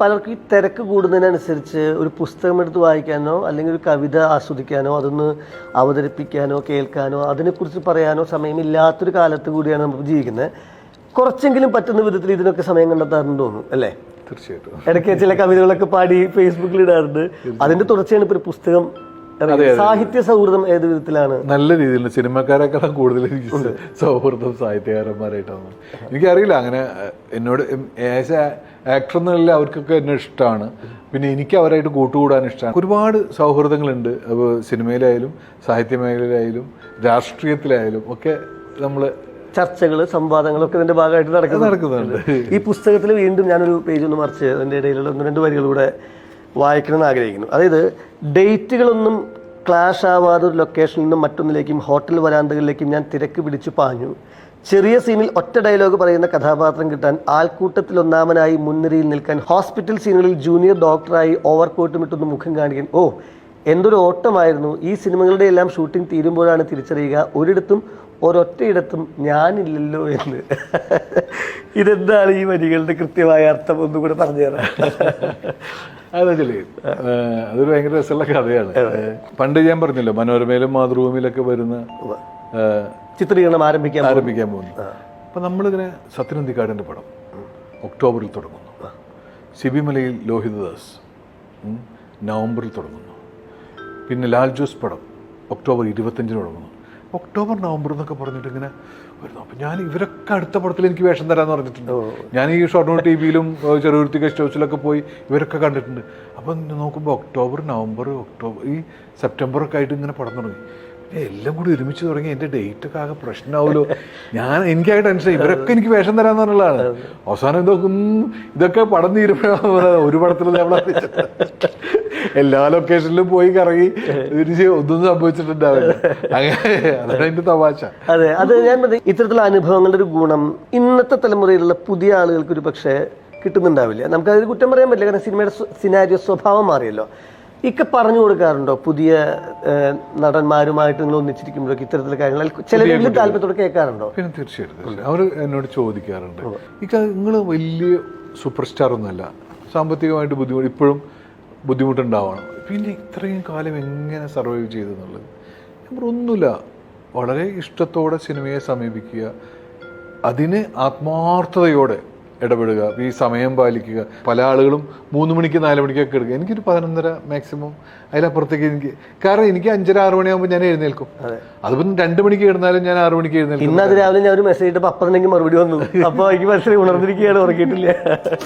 പലർക്കും ഈ തിരക്ക് കൂടുന്നതിനനുസരിച്ച് ഒരു പുസ്തകം എടുത്ത് വായിക്കാനോ അല്ലെങ്കിൽ ഒരു കവിത ആസ്വദിക്കാനോ അതൊന്ന് അവതരിപ്പിക്കാനോ കേൾക്കാനോ അതിനെക്കുറിച്ച് പറയാനോ സമയമില്ലാത്തൊരു കാലത്ത് കൂടിയാണ് നമ്മൾ ജീവിക്കുന്നത്. കുറച്ചെങ്കിലും പറ്റുന്ന വിധത്തിൽ ഇതിനൊക്കെ സമയം കണ്ടെത്താറുണ്ട് തോന്നുന്നു അല്ലേ? തീർച്ചയായിട്ടും. ഇടയ്ക്ക് ചില കവിതകളൊക്കെ പാടി ഫേസ്ബുക്കിൽ ഇടാറുണ്ട്. അതിന്റെ തുടർച്ചയാണ് ഇപ്പോൾ ഒരു പുസ്തകം. സാഹിത്യ സൗഹൃദം ഏത് വിധത്തിലാണ്? നല്ല രീതിയിൽ സിനിമക്കാരെക്കാളും കൂടുതൽ എനിക്ക് സൗഹൃദം സാഹിത്യകാരന്മാരായിട്ടാണ്. എനിക്കറിയില്ല അങ്ങനെ എന്നോട് ആസ് ആക്ടർ എന്നുള്ള അവർക്കൊക്കെ എന്നെ ഇഷ്ടമാണ് പിന്നെ എനിക്ക് അവരായിട്ട് കൂട്ടുകൂടാൻ ഇഷ്ടമാണ് ഒരുപാട് സൗഹൃദങ്ങളുണ്ട്. അപ്പോൾ സിനിമയിലായാലും സാഹിത്യ മേഖലയിലായാലും രാഷ്ട്രീയത്തിലായാലും ഒക്കെ നമ്മൾ ചർച്ചകൾ സംവാദങ്ങളൊക്കെ ഇതിന്റെ ഭാഗമായിട്ട് നടക്കുന്നുണ്ട്. ഈ പുസ്തകത്തിൽ വീണ്ടും ഞാനൊരു പേജ് ഒന്ന് മറിച്ച് അതിന്റെ ഇടയിലുള്ള ഒന്ന് രണ്ട് വരികളൂടെ വായിക്കണമെന്ന് ആഗ്രഹിക്കുന്നു. അതായത് ഡേറ്റുകളൊന്നും ക്ലാഷ് ആവാതെ ഒരു ലൊക്കേഷനിൽ നിന്നും മറ്റൊന്നിലേക്കും ഹോട്ടൽ വരാന്തകളിലേക്കും ഞാൻ തിരക്ക് പിടിച്ചു പാഞ്ഞു. ചെറിയ സീനിൽ ഒറ്റ ഡയലോഗ് പറയുന്ന കഥാപാത്രം കിട്ടാൻ ആൾക്കൂട്ടത്തിൽ ഒന്നാമനായി മുൻനിരയിൽ നിൽക്കാൻ ഹോസ്പിറ്റൽ സീനുകളിൽ ജൂനിയർ ഡോക്ടറായി ഓവർ കോട്ടുമിട്ടൊന്ന് മുഖം കാണിക്കാൻ ഓ എന്തൊരു ഓട്ടമായിരുന്നു. ഈ സിനിമകളുടെ എല്ലാം ഷൂട്ടിംഗ് തീരുമ്പോഴാണ് തിരിച്ചറിയുക ഒരിടത്തും ഒരൊറ്റയിടത്തും ഞാനില്ലല്ലോ എന്ന്. ഇതെന്താണ് ഈ വരികളുടെ കൃത്യമായ അർത്ഥം? ഒന്നും കൂടെ പറഞ്ഞു തരാം. അതെന്ന് വെച്ചാൽ അതൊരു ഭയങ്കര രസമുള്ള കഥയാണ്. പണ്ട് ഞാൻ പറഞ്ഞല്ലോ മനോരമയിലും മാതൃഭൂമിയിലൊക്കെ വരുന്ന ചിത്രീകരണം ആരംഭിക്കാൻ. ആരംഭിക്കാൻ പോകുന്നു. അപ്പൊ നമ്മളിങ്ങനെ സത്യനന്ദിക്കാടിന്റെ പടം ഒക്ടോബറിൽ തുടങ്ങുന്നു. ശിബിമലയിൽ ലോഹിതദാസ് നവംബറിൽ തുടങ്ങുന്നു. പിന്നെ ലാൽ ജോസ് പടം ഒക്ടോബർ ഇരുപത്തഞ്ചിന് തുടങ്ങുന്നു ഒക്ടോബർ നവംബർ എന്നൊക്കെ പറഞ്ഞിട്ട് ഇങ്ങനെ വരുന്നു. അപ്പം ഞാൻ ഇവരൊക്കെ അടുത്ത പടത്തിൽ എനിക്ക് വേഷം തരാമെന്ന് പറഞ്ഞിട്ടുണ്ട്. ഞാൻ ഈ ഷോർട്ട് ടി വിയിലും ചെറുകുരുത്തി ഗസ്റ്റ് ഹൗസിലൊക്കെ പോയി ഇവരൊക്കെ കണ്ടിട്ടുണ്ട്. അപ്പം നോക്കുമ്പോൾ ഒക്ടോബർ നവംബർ ഒക്ടോബർ ഈ സെപ്റ്റംബറൊക്കെ ആയിട്ട് ഇങ്ങനെ പടം തുടങ്ങി. എല്ലാം കൂടി ഒരുമിച്ച് തുടങ്ങി എന്റെ ഡേറ്റ് ഒക്കെ ആകെ പ്രശ്നമാവുമല്ലോ. ഞാൻ എനിക്കാകെ ടെൻഷൻ ഇവരൊക്കെ എനിക്ക് വേഷം തരാന്ന് പറഞ്ഞുള്ളതാണ്. അവസാനം ഇതൊക്കെ ഇതൊക്കെ പടം തീരുമ്പോഴാണ് ഒരു പടത്തിൽ നമ്മളെ എല്ലാ ലൊക്കേഷനിലും പോയി കറങ്ങി തിരിച്ച് ഒന്നും സംഭവിച്ചിട്ടുണ്ടാവില്ല. അങ്ങനെ തമാശ. അതെ അത് ഞാൻ ഇത്തരത്തിലുള്ള അനുഭവങ്ങളുടെ ഒരു ഗുണം ഇന്നത്തെ തലമുറയിലുള്ള പുതിയ ആളുകൾക്ക് ഒരു പക്ഷേ കിട്ടുന്നുണ്ടാവില്ല. നമുക്കതൊരു കുറ്റം പറയാൻ പറ്റില്ല കാരണം സിനിമയുടെ സിനാരിയോ സ്വഭാവം മാറിയല്ലോ. ഇക്ക പറഞ്ഞു കൊടുക്കാറുണ്ടോ? പുതിയ നടന്മാരുമായിട്ട് നിങ്ങൾ ഒന്നിച്ചിരിക്കുമ്പോഴൊക്കെ ഇത്തരത്തിലുള്ള കാര്യങ്ങൾ? ചിലരെങ്കിലും താല്പര്യത്തോടെ കേൾക്കാറുണ്ടോ? പിന്നെ തീർച്ചയായിട്ടും. അവർ എന്നോട് ചോദിക്കാറുണ്ട്. ഇക്ക നിങ്ങൾ വലിയ സൂപ്പർ സ്റ്റാർ ഒന്നുമല്ല. സാമ്പത്തികമായിട്ട് ബുദ്ധിമുട്ട് ഇപ്പോഴും ബുദ്ധിമുട്ടുണ്ടാവണം. പിന്നെ ഇത്രയും കാലം എങ്ങനെ സർവൈവ് ചെയ്തു എന്നുള്ളത് പറഞ്ഞു, ഒന്നുമില്ല. വളരെ ഇഷ്ടത്തോടെ സിനിമയെ സമീപിക്കുക. അതിന് ആത്മാർത്ഥതയോടെ ഇടപെടുക ഈ സമയം പാലിക്കുക. പല ആളുകളും മൂന്ന് മണിക്ക് നാല് മണിക്കൊക്കെ എടുക്കുക എനിക്കൊരു പതിനൊന്നര മാക്സിമം അതിലപ്പുറത്തേക്ക് എനിക്ക് കാരണം എനിക്ക് അഞ്ചര ആറ് മണിയാകുമ്പോൾ ഞാൻ എഴുന്നേൽക്കും. അതിപ്പം രണ്ട് മണിക്ക് കിടന്നാലും ഞാൻ ആറ് മണിക്ക് എഴുന്നേൽക്കും. ഇന്ന് അത് രാവിലെ ഞാൻ ഒരു മെസ്സേജ് ഇട്ടപ്പോൾ അപ്പം മറുപടി വന്നു. അപ്പോൾ എനിക്ക് മനസ്സിലായി ഉണർന്നിരിക്കുകയാണ് ഉറങ്ങിയിട്ടില്ല.